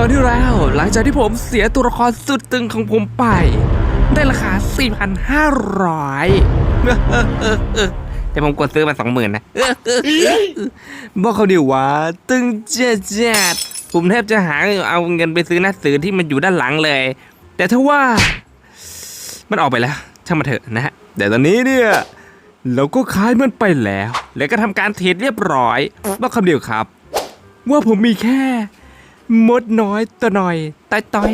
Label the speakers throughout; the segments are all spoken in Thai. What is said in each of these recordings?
Speaker 1: ตอนที่แล้วหลังจากที่ผมเสียตัวละครสุดตึงของผมไป ได้ราคา 4,500 แต่ผมกดซื้อมา 20,000 นะ บอกเขาดิว่า ตึงเจ็ดเจ็ดผมแทบจะหาเอาเงินไปซื้อหนังสือที่มันอยู่ด้านหลังเลย แต่ถ้าว่า มันออกไปแล้ว ช่างมาเถอะนะฮะแต่ตอนนี้เนี่ยเราก็ขายมันไปแล้ว แล้วก็ทำการเทรดเรียบร้อยบอกคำเดียวครับ ว่าผมมีแค่ มดน้อยตัวน้อยต้อยต้อย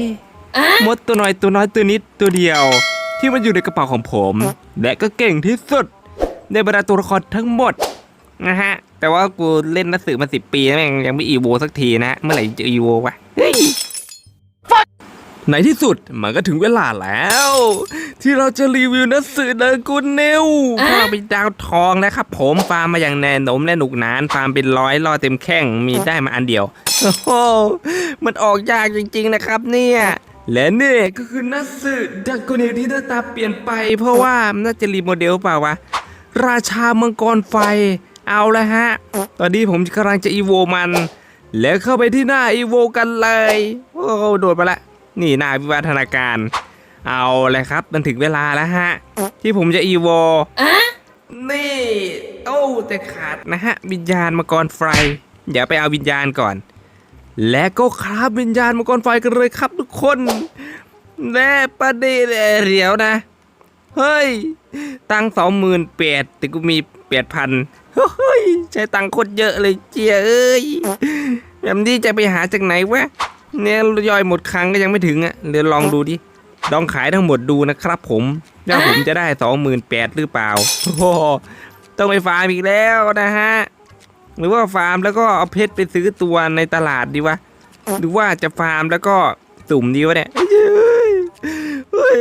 Speaker 1: มดตัวน้อยตัวน้อยตัวนิดตัวเดียว ที่มันอยู่ในกระเป๋าของผม และก็เก่งที่สุด ในบรรดาตัวละครทั้งหมดนะฮะ แต่ว่ากูเล่นหนังสือมาสิบปีแม่งยังไม่อีโวสักทีนะฮะเมื่อไหร่จะอีโววะเฮ้ย ในที่สุดมันก็ถึงเวลาแล้ว ที่เราจะรีวิวหนังสือเดอกูเนลพวกเราเป็นดาวทองแล้วครับผมฟาร์มมาอย่างแน่นมและหนุกหนานฟาร์มเป็นร้อยรอเต็มแข้งมีได้มาอันเดียวโอ้โหมันออกยากจริงๆนะครับเนี่ยและนี่ก็คือหนังสือดักกูเนลที่หน้าตาเปลี่ยนไป เพราะว่ามันน่าจะรีโมเดลเปล่าวะ ราชามังกรไฟเอาละฮะ ตอนนี้ผมกำลังจะอีโวมัน แล้วเข้าไปที่หน้าอีโวกันเลย โอ้โหโดดไปละ นี่หน้าวิวัฒนาการ เอาเลยครับ มันถึงเวลาแล้วฮะ ที่ผมจะอีโวนี่ โอ้แต่ขาดนะฮะ วิญญาณมังกรไฟเดี๋ยวไปเอาวิญญาณก่อน และก็คราบวิญญาณมังกรไฟกันเลยครับทุกคนและประเดี๋ยวเดี๋ยวนะ เฮ้ย ตังสองหมื่นแปดแต่กูมีแปดพันเฮ้ย ใช้ตังค์โคตรเยอะเลยเจียเอ้ยแบบนี้จะไปหาจากไหนวะ เนี่ยย่อยหมดครั้งก็ยังไม่ถึงอะเดี๋ยวลองดูดิลองขายทั้งหมดดูนะครับผมว่าผมจะได้สองหมื่นแปดหรือเปล่าโอ้ต้องไปฟาร์มอีกแล้วนะฮะหรือว่าฟาร์มแล้วก็เอาเพชรไปซื้อตัวในตลาดดีวะหรือว่าจะฟาร์มแล้วก็สุ่มดีวะเนี่ยเฮ้ยเฮ้ย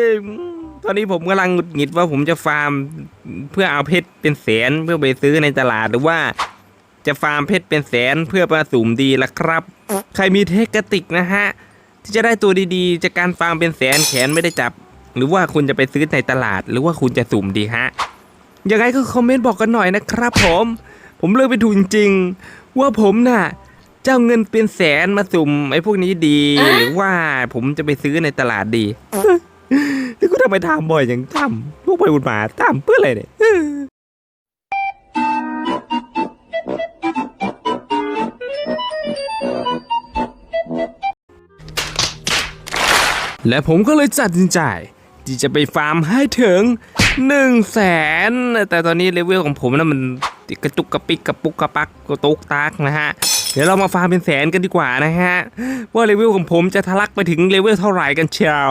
Speaker 1: ตอนนี้ผมกำลังหงุดหงิดว่าผมจะฟาร์มเพื่อเอาเพชรเป็นแสนเพื่อไปซื้อในตลาดหรือว่า จะฟาร์มเพชรเป็นแสนเพื่อมาสุ่มดีละครับ ใครมีเทคนิคนะฮะ ที่จะได้ตัวดีๆ จากการฟาร์มเป็นแสนแขนไม่ได้จับ หรือว่าคุณจะไปซื้อในตลาด หรือว่าคุณจะสุ่มดีฮะ ยังไงก็คอมเมนต์บอกกันหน่อยนะครับผม ผมเลือกไปถูกจริงๆ ว่าผมน่ะจะเอาเงินเป็นแสนมาสุ่มไอ้พวกนี้ดี หรือว่าผมจะไปซื้อในตลาดดีนี่กูทำไมถามบ่อยอย่างทำลูกไปบุญมาถามเพื่ออะไรเนี่ย และผมก็เลยจัดสินใจที่จะไปฟาร์มให้ถึง1นึ่งแสนแต่ตอนนี้เลเวลของผมนะมันกระจุกกระปิกกระปุกกระปักกระตุกตักนะฮะเดี๋ยวเรามาฟาร์มเป็นแสนกันดีกว่านะฮะว่าเลเวลของผมจะทะลักไปถึงเลเวลเท่าไหร่กันเชียว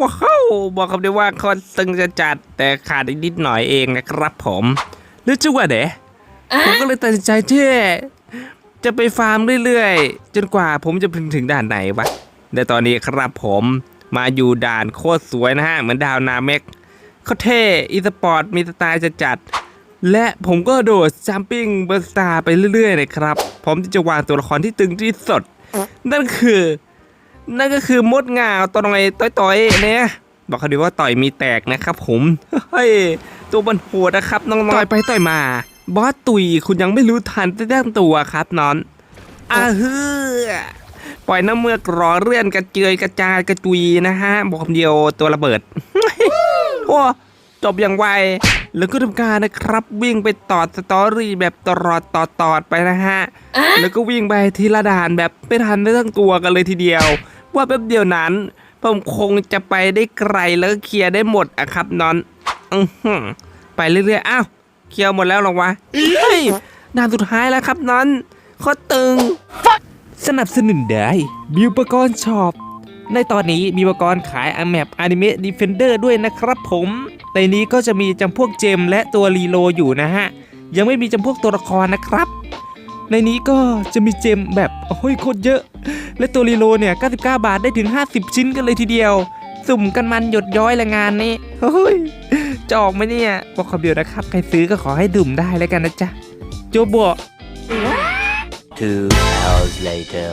Speaker 1: ว้าวบอกคำเดียวว่าคอนตึงจะจัดแต่ขาดนิดหน่อยเองนะครับผมหรือจะว่าเดะผมก็เลยตัดสินใจที่จะไปฟาร์มเรื่อยๆ จนกว่าผมจะถึงถึงด่านไหนวะแต่ตอนนี้ครับผม มาอยู่ด่านโคตรสวยนะฮะ เหมือนดาวนาเมกเขาเท่อีสปอร์ตมีสไตล์จะจัด และผมก็โดดจัมปิ้งเบอร์สตาร์ไปเรื่อยๆเลยครับ ผมจะวางตัวละครที่ตึงที่สุด นั่นคือ นั่นก็คือมดงาวตัวน้อยต่อยๆเนี่ยบอกเขาดีว่าต่อยมีแตกนะครับผม เฮ้ย ตัวบันโหดนะครับน้องๆต่อยไปต่อยมา บอสตุยคุณยังไม่รู้ทันตั้งตัวครับนอนอ่าเฮือ ปล่อยน้ำเมือกรอเรื่อนกระเจือยกระจายกระจุยนะฮะบอกคำเดียวตัวระเบิดโอ้จบอย่างไวแล้วก็ทำการนะครับ วิ่งไปต่อสตอรี่แบบตลอดต่อตอดไปนะฮะ แล้วก็วิ่งไปทีละด่านแบบไม่ทันได้ทั้งตัวกันเลยทีเดียว ว่าแป๊บเดียวนั้น ผมคงจะไปได้ไกลแล้วก็เคลียร์ได้หมดอะครับนอนอือหือไปเรื่อยๆอ้าวเคลียร์หมดแล้วเหรอวะเฮ้ยด่านสุดท้ายแล้วครับนอนโคตรตึง สนับสนุนได้บิวปกรณ์ช็อปในตอนนี้มีอุปกรณ์ขายอแมปอนิเมะดีเฟนเดอร์ด้วยนะครับผม ในนี้ก็จะมีจำพวกเจมและตัวรีโลอยู่นะฮะ ยังไม่มีจำพวกตัวละครนะครับ ในนี้ก็จะมีเจมแบบโอ้ยโคตรเยอะ และตัวรีโลเนี่ย99 บาทได้ถึง 50 ชิ้นกันเลยทีเดียว สุ่มกันมันหยดย้อยละงานนี้เฮ้ยจะออกไหมเนี่ยบอกคำเดียวนะครับ ใครซื้อก็ขอให้ดื่มได้แล้วกันนะจ๊ะโจบัว
Speaker 2: Two hours later.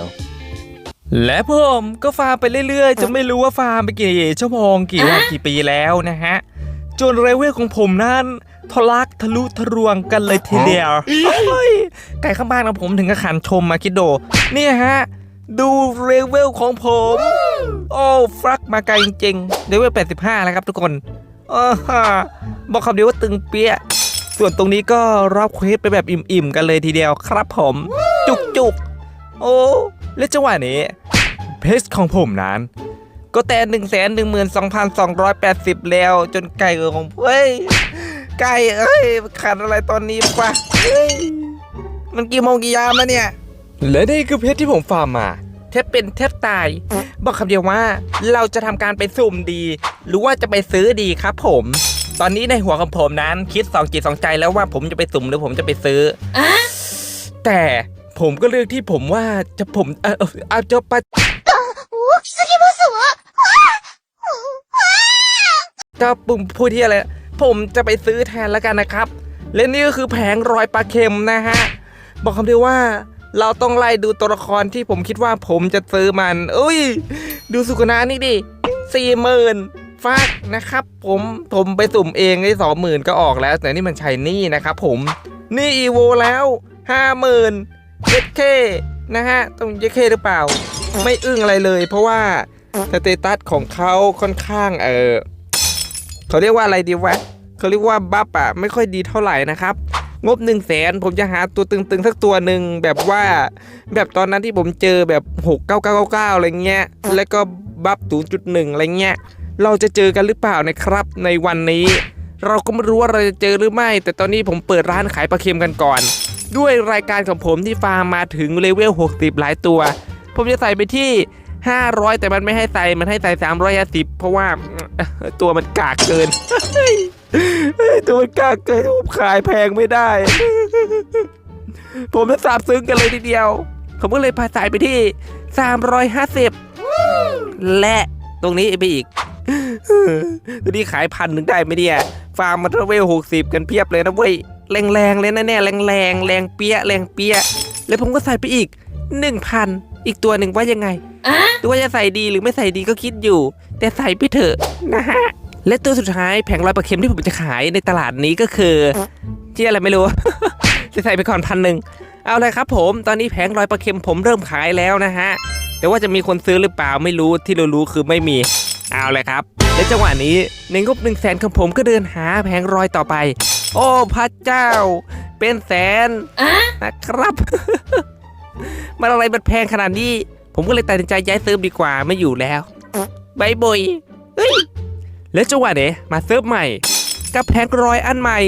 Speaker 1: และผมก็ฟาร์มไปเรื่อยๆ จะไม่รู้ว่าฟาร์มไปกี่ชั่วโมงกี่วันกี่ปีแล้วนะฮะ จนเรเวลของผมนั้นทะลักทะลุทะลวงกันเลยทีเดียวเฮ้ยไก่ข้างบ้านของผมถึงกับขันชมมาคิดโด เนี่ยฮะ ดูเลเวลของผม โอ้ฟลักมาไกลจริงๆเลเวล85 แล้วครับทุกคนอ้าฮ่าบอกคำเดียวว่าตึงเปี้ย ส่วนตรงนี้ก็รับเควสไปแบบอิ่มๆ กันเลยทีเดียวครับผม จุกๆโอ้และจังหวะนี้ เพจของผมนั้น ก็แต่หนึ่งแสนหนึ่งหมื่นสองพันสองร้อยแปดสิบแล้ว จนไก่เออของเฮ้ย ไก่เอ้ยขาดอะไรตอนนี้ปะเฮ้ยมันกี่โมงกี่ยามแล้วเนี่ย และนี่คือเพชรที่ผมฟาร์มมาแทบเป็นแทบตาย บอกคำเดียวว่าเราจะทำการไปสุ่มดี หรือว่าจะไปซื้อดีครับผม ตอนนี้ในหัวของผมนั้นคิดสองจิตสองใจแล้วว่าผมจะไปสุ่มหรือผมจะไปซื้ออแต่ผมก็เลือกที่ผมว่าจะผมเอาจะไป
Speaker 3: เจ้
Speaker 1: ปุ่มพูดที่อะไร ผมจะไปซื้อแทนแล้วกันนะครับ และนี่ก็คือแผงรอยปลาเค็มนะฮะ บอกคำเดียวว่าเราต้องไล่ดูตัวละครที่ผมคิดว่าผมจะซื้อมัน อุ้ย ดูสุกนานี่ดิสี่หมื่น ฟากนะครับผมผมไปสุ่มเองได้สองหมื่นก็ออกแล้ว แต่นี่มันใช่นี่นะครับผมนี่อีโวแล้วห้าหมื่นเจ็ดเคนะฮะต้องเจ็ดเคหรือเปล่า ไม่อึ้งอะไรเลย เพราะว่าสเตตัสของเขาค่อนข้างเออเขาเรียกว่าอะไรดีวะเขาเรียกว่าบัฟอะไม่ค่อยดีเท่าไหร่นะครับงบ1นึ่งแสนผมจะหาตัวตึงๆสักตัวหนึ่งแบบว่าแบบตอนนั้นที่ผมเจอแบบ 6 9 9 9 9อะไรเงี้ย แล้วก็บัฟ0.1 อะไรเงี้ย เราจะเจอกันหรือเปล่านะครับ ในวันนี้ เราก็ไม่รู้ว่าเราจะเจอหรือไม่ แต่ตอนนี้ผมเปิดร้านขายปลาเค็มกันก่อน ด้วยรายการของผมที่ฟาร์มมาถึงเลเวล60 หลายตัว ผมจะใส่ไปที่ 500 แต่มันไม่ให้ใส่มันให้ใส่350 เพราะว่าตัวมันกากเกินตัวมันกากเกินผมขายแพงไม่ได้ ผมจะสาบซึ้งกันเลยทีเดียว ผมก็เลยพาสายไปที่ 350 และตรงนี้ไปอีก ตัวนี้ขายพันหนึ่งได้ไหมเนี่ย ฟาร์มมาทเวลหกสิบกันเพียบเลยนะเว้ย แรงแรงๆเลยนะเนี่ยแรงแรงๆแรงเปี้ยแรงเปี้ย แล้วผมก็ใส่ไปอีก1,000อีกตัวหนึ่งว่ายังไงดูว่าจะใส่ดีหรือไม่ใส่ดีก็คิดอยู่ แต่ใส่ไปเถอะนะฮะ และตัวสุดท้ายแผงลอยปลาเค็มที่ผมจะขายในตลาดนี้ก็คือที่อะไรไม่รู้ จะใส่ไปก่อนพันหนึ่งเอาเลยครับผมตอนนี้แผงลอยปลาเค็มผมเริ่มขายแล้วนะฮะแต่ว่าจะมีคนซื้อหรือเปล่าไม่รู้ที่เรารู้คือไม่มี เอาเลยครับ และจังหวะนี้ในงบหนึ่งแสนของผมก็เดินหาแผงรอยต่อไป โอ้พระเจ้า เป็นแสนนะครับ มันอะไรมันแพงขนาดนี้ ผมก็เลยตัดสินใจย้ายเซิร์ฟดีกว่าไม่อยู่แล้วบายบอยเฮ้ยแล้วจังหวะเนี้ยมาเซิร์ฟใหม่ กับแผงรอยอันใหม่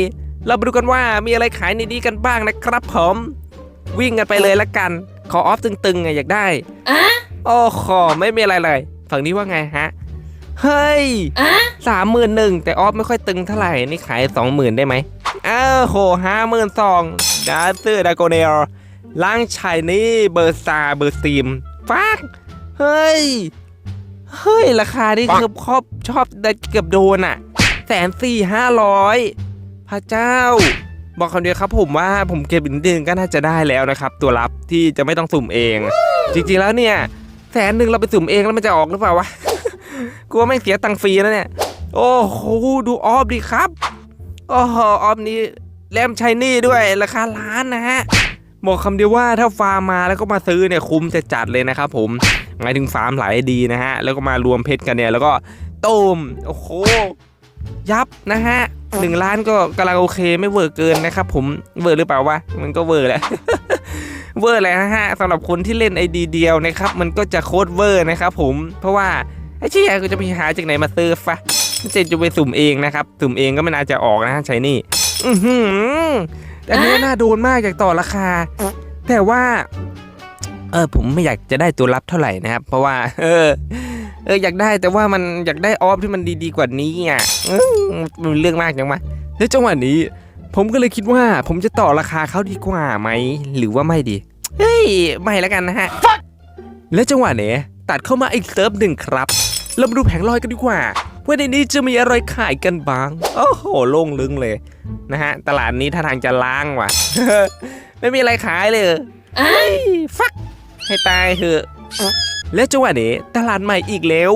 Speaker 1: เรามาดูกันว่ามีอะไรขายในนี้กันบ้างนะครับผมวิ่งกันไปเลยละกัน ขอออฟตึงๆไงอยากได้ โอ้ขอไม่มีอะไรเลย ฝั่งนี้ว่าไงฮะ เฮ้ยสามหมื่นหนึ่งแต่ออฟไม่ค่อยตึงเท่าไหร่นี่ขายสองหมื่นได้ไหมอ้าวโหห้าหมื่นสองดาเซอร์ดาโกเนลล้างชายนี่เบอร์ซาเบอร์ซีมฟักเฮ้ย เฮ้ย ราคานี่คือครอบชอบได้เกือบโดนอะแสนสี่ห้าร้อยพระเจ้า บอกคำเดียวครับผมว่าผมเก็บอีกนิดนึงก็น่าจะได้แล้วนะครับ ตัวรับที่จะไม่ต้องสุ่มเอง จริงๆแล้วเนี่ยแสนหนึ่งเราไปสุ่มเองแล้วมันจะออกหรือเปล่าวะ กลัวไม่เสียตังค์ฟรีนะเนี่ย โอ้โหดูออฟดิครับ โอ้โหออฟนี้แลมชัยนี่ด้วยราคาล้านนะฮะบอกคำเดียวว่าถ้าฟาร์มมาแล้วก็มาซื้อเนี่ยคุ้มจะจัดเลยนะครับผมหมายถึงฟาร์มหลายดีนะฮะ แล้วก็มารวมเพชรกันเนี่ย แล้วก็ตูมโอ้โห ยับนะฮะหนึ่งล้านก็กำลังโอเคไม่เวอร์เกินนะครับผมเวอร์หรือเปล่าวะมันก็เวอร์แหละเวอร์แหละฮะสำหรับคนที่เล่นไอดีเดียวนะครับ มันก็จะโคตรเวอร์นะครับผมเพราะว่า ไอ้เชี่ยก็จะไปหาจากไหนมาซื้อฟะไม่ใช่จะไปสุ่มเองนะครับสุ่มเองก็ไม่น่าจะออกนะฮะใช้นี่ อือหือแต่อันนี้น่าโดนมากจากต่อราคา แต่ว่า เออผมไม่อยากจะได้ตัวรับเท่าไหร่นะครับ เพราะว่า เออ เอออยากได้แต่ว่ามันอยากได้ออฟที่มันดีๆกว่านี้อะเออมันเรื่องมากจังวะแล้วจังหวะนี้ ผมก็เลยคิดว่า ผมจะต่อราคาเขาดีกว่าไหมหรือว่าไม่ดีเฮ้ยไม่แล้วกันนะฮะ แล้วจังหวะเนี้ยตัดเข้ามาอีกเซิร์ฟหนึ่งครับ เรามาดูแผงลอยกันดีกว่า ว่าในนี้จะมีอะไรขายกันบ้าง โอ้โหโล่งลึงเลยนะฮะ ตลาดนี้ท่าทางจะล้างว่ะ ไม่มีอะไรขายเลยเอ้ยฟัก ให้ตายเถอะ และจังหวะนี้ตลาดใหม่อีกแล้ว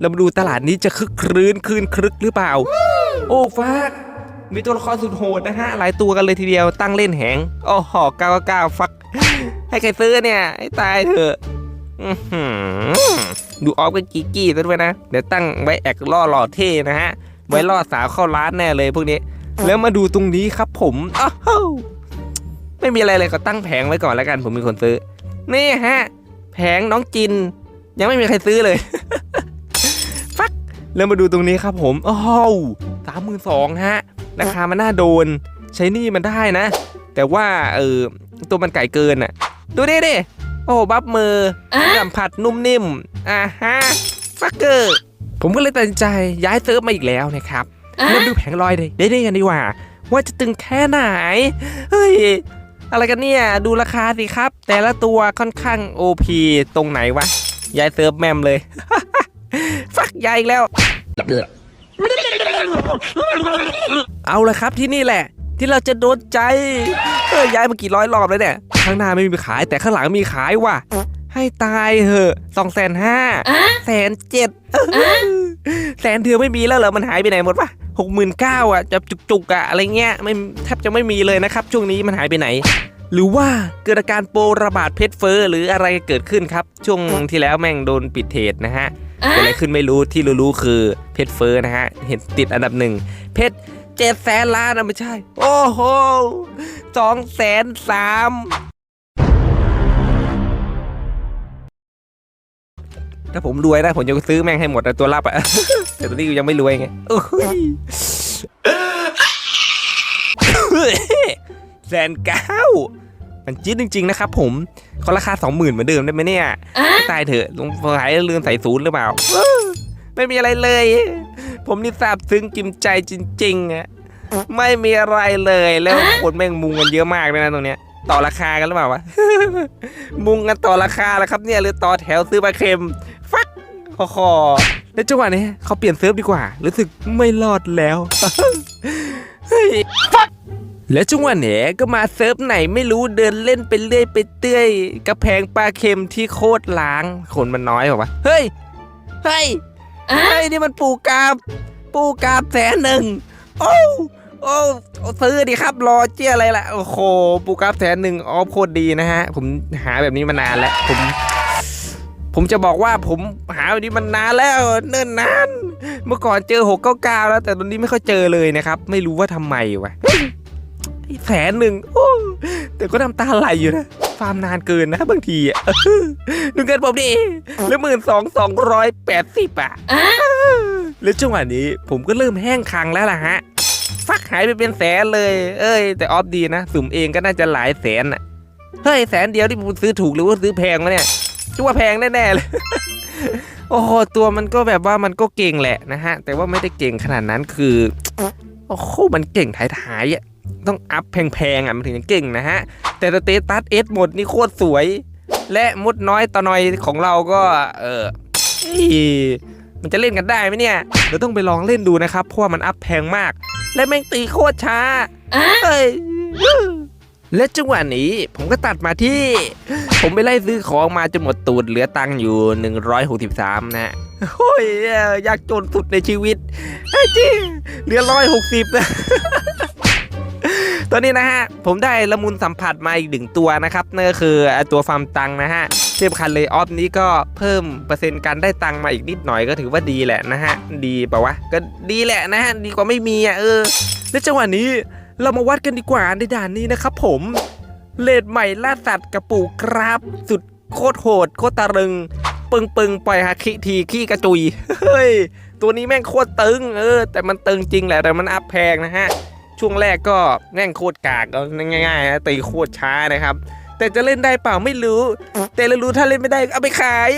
Speaker 1: เรามาดูตลาดนี้จะคึกครื้นคืนครึกหรือเปล่า โอ้ฟักมีตัวละครสุดโหดนะฮะ หลายตัวกันเลยทีเดียวตั้งเล่นแหงโอ้โหเก้าเก้าฟัก ให้ใครซื้อเนี่ย ให้ตายเถอะออื้อหือ ดูออฟกับกิกกี้ซะด้วยนะ เดี๋ยวตั้งไว้แอกล่อหล่อเท่นะฮะ ไว้ล่อสาวเข้าร้านแน่เลยพวกนี้ แล้วมาดูตรงนี้ครับผมอ้าวไม่มีอะไรเลยก็ตั้งแผงไว้ก่อนแล้วกัน ผมมีคนซื้อ นี่ฮะ แผงน้องจิน ยังไม่มีใครซื้อเลยฟักแล้วมาดูตรงนี้ครับผมอ้าวสามหมื่นสองฮะ ราคามันน่าโดน ใช้หนี่มันได้นะ แต่ว่าเออตัวมันไก่เกินอะ ดูดิดิโอ้บับมือสัมผัสนุ่มนิ่ม อ่าฮะฟักเกอร์ผมก็เลยตัดสินใจย้ายเซิร์ฟมาอีกแล้วนะครับเริ่มดูแผงลอยได้ได้กันดีกว่า ว่าจะตึงแค่ไหนเฮ้ยอะไรกันเนี่ยดูราคาสิครับ แต่ละตัวค่อนข้าง OP ตรงไหนวะย้ายเซิร์ฟแมมเลยฟักย้ายอีกแล้วเอาละครับที่นี่แหละ ที่เราจะโดนใจเออย้ายมากี่ร้อยรอบแล้วเนี่ยข้างหน้าไม่มีขายแต่ข้างหลังมีขายว่ะ ให้ตายเหอะสองแสนห้าแสนเจ็ดแสนเถือไม่มีแล้วเหรอ มันหายไปไหนหมดวะหกหมื่นเก้าอะจะจุกๆอะอะไรเงี้ยไม่แทบจะไม่มีเลยนะครับ ช่วงนี้มันหายไปไหน หรือว่าเกิดอาการโปรระบาดเพชรเฟอ้อหรืออะไรเกิดขึ้นครับ ช่วงที่แล้วแม่งโดนปิดเทรดนะฮะเกิดอะไรขึ้นไม่รู้ที่รู้ๆคือเพชรเฟอ้อนะฮะเห็นติดอันดับหนึ่งเพชรเจ็ดแสนล้านนะไม่ใช่ โอ้โหสองแสนสาม ถ้าผมรวยนะผมจะซื้อแม่งให้หมดนะตัวรับอะแต่ตอนนี้กูยังไม่รวยไงโอ้ยแสนเก้ามันจี๊ดจริง ๆ นะครับผมเขาราคาสองหมื่นเหมือนเดิมได้ไหมเนี่ยไม่ตายเถอะลงหายลืมใส่ศูนย์หรือเปล่าไม่มีอะไรเลย ผมนี่ซาบซึ้งกิมใจจริงๆอะไม่มีอะไรเลยแล้วคนแม่งมุงกันเยอะมากเลยนะตรงเนี้ยต่อราคากันหรือเปล่าวะ มุงกันต่อราคาแล้วครับเนี่ยหรือต่อแถวซื้อปลาเค็มฟัก คอคอแล้วจังหวะนี้เขาเปลี่ยนเซิร์ฟดีกว่า รู้สึกไม่รอดแล้วเฮ้ยฟักแล้วจังหวะเนี้ก็มาเซิร์ฟไหนไม่รู้เดินเล่นไปเรื่อยไปเตื้อยกระแพงปลาเค็มที่โคตรล้าง คนมันน้อยบอกว่าเฮ้ยเฮ้ยเฮ้ยนี่มันปูกราบปูกราบแสนหนึ่งโอ้โอ้ซื้อดิครับรอเจี้ยอะไรล่ะโอ้โหปูกราบแสนหนึ่งออฟโคตรดีนะฮะ ผมหาแบบนี้มานานแล้วผม ผมจะบอกว่าผมหาแบบนี้มันนานแล้วเนิ่นนานเมื่อก่อนเจอหกเก้าเก้าแล้ว แต่ตอนนี้ไม่ค่อยเจอเลยนะครับ ไม่รู้ว่าทำไมวะแสนหนึ่งโอ้แต่ก็น้ำตาไหลอยู่นะฟาร์มนานเกินนะบางทีอะดูเงินผมดิแล้วหมื่นสองสองร้อยแปดสิบอะแล้วจังหวะนี้ผมก็เริ่มแห้งคังแล้วล่ะฮะ ฟักหายไปเป็นแสนเลย เอ้ย แต่ออฟดีนะ สุ่มเองก็น่าจะหลายแสนอะ เฮ้ย แสนเดียวที่ผมซื้อถูกหรือว่าซื้อแพงวะเนี่ย คิดว่าแพงแน่ๆเลย โอ้โหตัวมันก็แบบว่ามันก็เก่งแหละนะฮะ แต่ว่าไม่ได้เก่งขนาดนั้นคือ โอ้โห มันเก่งท้ายๆอะ ต้องอัพแพงๆอะมันถึงจะเก่งนะฮะ แต่สเตตัสเอสหมดนี่โคตรสวย และมดน้อยตะนอยของเราก็ เออเอ้ยมันจะเล่นกันได้ไหมเนี่ยเราต้องไปลองเล่นดูนะครับ เพราะว่ามันอัพแพงมาก และแม่งตีโคตรช้าเอ้ย และจังหวะนี้ผมก็ตัดมาที่ ผมไปไล่ซื้อของมาจนหมดตูดเหลือตังค์อยู่ 163 นะฮะโอ้ยอยากจนสุดในชีวิตไอ้จริงเหลือร้อยหกสิบนะตอนนี้นะฮะ ผมได้ละมุนสัมผัสมาอีกหนึ่งตัวนะครับนั่นก็คือตัวฟาร์มตังนะฮะทียบคันเลยออฟนี้ก็เพิ่มเปอร์เซ็นต์การได้ตังมาอีกนิดหน่อยก็ถือว่าดีแหละนะฮะ ดีปล่าวะ ก็ดีแหละนะฮะ ดีกว่าไม่มีอะเออ และจังหวะนี้ เรามาวัดกันดีกว่าในด่านนี้นะครับผมเลดใหม่ล่าสัตว์กระปูกราบสุดโคตรโหดโคตรตะรึง ปึงปึงปล่อยฮาคิทีขี้กระจุยเฮ้ยตัวนี้แม่งโคตรตึงเออ แต่มันตึงจริงแหละแต่มันอัพแพงนะฮะช่วงแรกก็แม่งโคตรกากง่ายๆนะตีโคตรช้านะครับ แต่จะเล่นได้เปล่าไม่รู้ แต่เรารู้ถ้าเล่นไม่ได้เอาไปขาย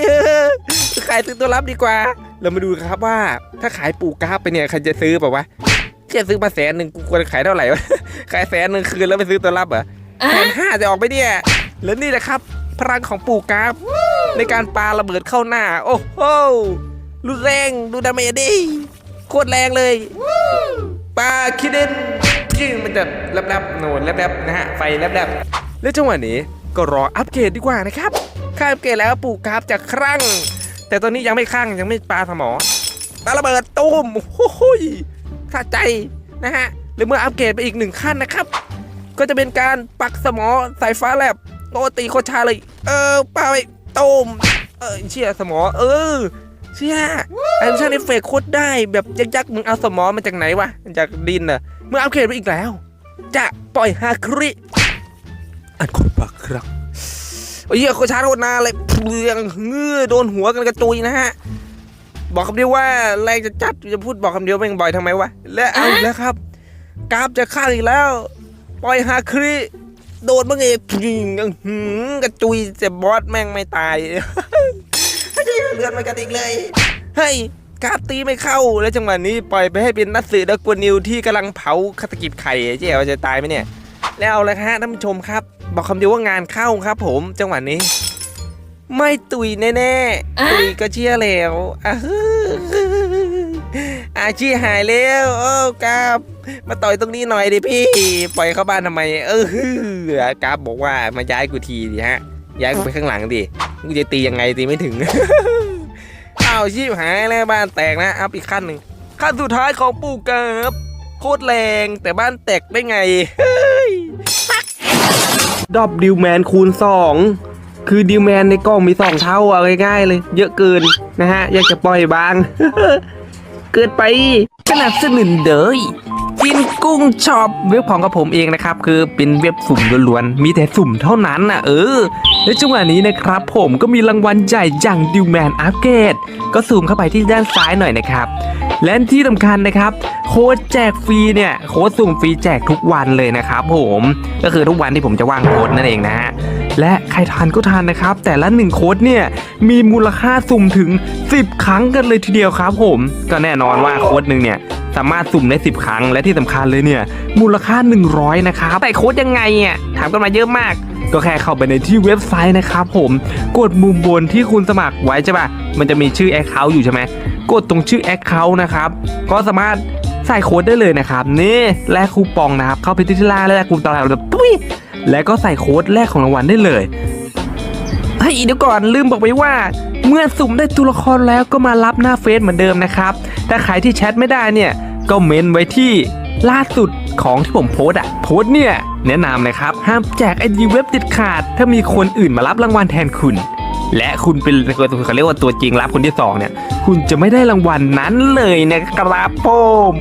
Speaker 1: ขายซื้อตัวรับดีกว่า เรามาดูครับว่าถ้าขายปูกราฟไปเนี่ยใครจะซื้อเปล่าวะ เจ๊ซื้อมาแสนหนึ่งกูควรขายเท่าไหร่วะ ขายแสนหนึ่งคืนแล้วไปซื้อตัวรับเหรอแสนห้าจะออกไปเนี่ย แล้วนี่แหละครับ พลังของปูกราฟในการปาระเบิดเข้าหน้า โอ้โหรุนแรงดูดาเมจดิโคตรแรงเลยปาคิดเดนยิ่งมันจะแลบๆโหนนแลบๆนะฮะไฟแลบๆและจังหวะนี้ก็รออัปเกรดดีกว่านะครับค่าอัปเกรดแล้วปูกราฟจะครั่ง แต่ตอนนี้ยังไม่ครั่งยังไม่ปาสมอปาระเบิดตูมโอ้โห สะใจนะฮะหรือเมื่ออัปเกรดไปอีกหนึ่งขั้นนะครับ ก็จะเป็นการปักสมอสายฟ้าแลบโอตีโคชาเลย เออปาไปตูมเออเชี่ยสมอ เออเชี่ยแอนิเมชันเอฟเฟกโคตรได้แบบยักษ์ๆมึงเอาสมอมาจากไหนวะจากดินเหรอมึงอัปเกรดไปอีกแล้ว จะปล่อยฮาคริอันคนปักครับโอ้ยเหี้ยโคชาโดนนาเลยเปลืองเงื้อโดนหัวกันกระจุยนะฮะ บอกคำเดียวว่าแรงจะจัดจะพูดบอกคำเดียวแม่งบ่อยทำไมวะและเอาอีกแล้วครับกราฟจะฆ่าอีกแล้ว ปล่อยฮาคริโดนบ้างเองยิงอื้อหือกระจุยเจ็บบอสแม่งไม่ตายเลือดไม่กระติกเลยเฮ้ยกราฟตีไม่เข้าแล้วจังหวะนี้ปล่อยไปให้เป็นนัดสือดกวนิวที่กำลังเผาคาตกิจไข่เจ๊เอาจะตายไหมเนี่ย แล้วเอาละฮะท่านผู้ชมครับ บอกคำเดียวว่างานเข้าครับ ผมจังหวะนี้ ไม่ตุยแน่ๆ ตุยก็เชื่อแล้วอะฮึอาชีหายแล้วโอ้กราบมาต่อยตรงนี้หน่อยดิพี่ ปล่อยเข้าบ้านทำไม เออกราฟบอกว่ามาย้ายกูทีดิฮะ ย้ายกูไปข้างหลังดิกูจะตียังไงตีไม่ถึงอ้าวชีพหายแล้วบ้านแตกนะอัพอีกขั้นหนึ่งขั้นสุดท้ายของปู่กราบโคตรแรงแต่บ้านแตกได้ไงเฮ้ยดอบดิวแมนคูณ2 คือดิวแมนในกล้องมี2เท่าเอาง่ายๆเลย เยอะเกินนะฮะ อยากจะปล่อยบาง เกิดไปสนับสนุนเดยกินกุ้งช็อปเว็บของกับผมเองนะครับ คือเป็นเว็บสุ่มล้วนๆมีแต่สุ่มเท่านั้นนะเออ และจังหวะนี้นะครับ ผมก็มีรางวัลใหญ่อย่างดิวแมนอัปเกรดก็ซูมเข้าไปที่ด้านซ้ายหน่อยนะครับ และที่สำคัญนะครับ โค้ดแจกฟรีเนี่ย โค้ดสุ่มฟรีแจกทุกวันเลยนะครับผมก็คือทุกวันที่ผมจะว่างโค้ดนั่นเองนะฮะ และใครทานก็ทานนะครับ แต่ละหนึ่งโค้ดเนี่ยมีมูลค่าสุ่มถึง 10 ครั้งกันเลยทีเดียวครับผม ก็แน่นอนว่าโค้ดหนึ่งเนี่ยสามารถสุ่มได้ 10 ครั้งและที่สำคัญเลยเนี่ยมูลค่า 100 นะครับแต่โค้ดยังไงอะถามกันมาเยอะมาก ก็แค่เข้าไปในที่เว็บไซต์นะครับผมกดมุมบนที่คุณสมัครไว้ใช่ปะมันจะมีชื่อแอคเคาท์อยู่ใช่ไหมกดตรงชื่อแอคเคาท์นะครับก็สามารถใส่โค้ดได้เลยนะครับนี่แลกคูปองนะครับเข้าไปที่ที่ล่างแลกคูปองแบบตุ้ย แล้วก็ใส่โค้ดแลกของรางวัลได้เลยเฮ้ยเดี๋ยวก่อนลืมบอกไปว่า เมื่อสุ่มได้ตัวละครแล้วก็มารับหน้าเฟซเหมือนเดิมนะครับ ถ้าใครที่แชทไม่ได้เนี่ย ก็เมนไว้ที่ล่าสุดของที่ผมโพสอะโพสเนี่ย แนะนำนะครับ ห้ามแจกไอดีเว็บเด็ดขาด ถ้ามีคนอื่นมารับรางวัลแทนคุณ และคุณเป็นเขาเรียกว่าตัวจริงรับคนที่สองเนี่ย คุณจะไม่ได้รางวัลนั้นเลยนะครับผม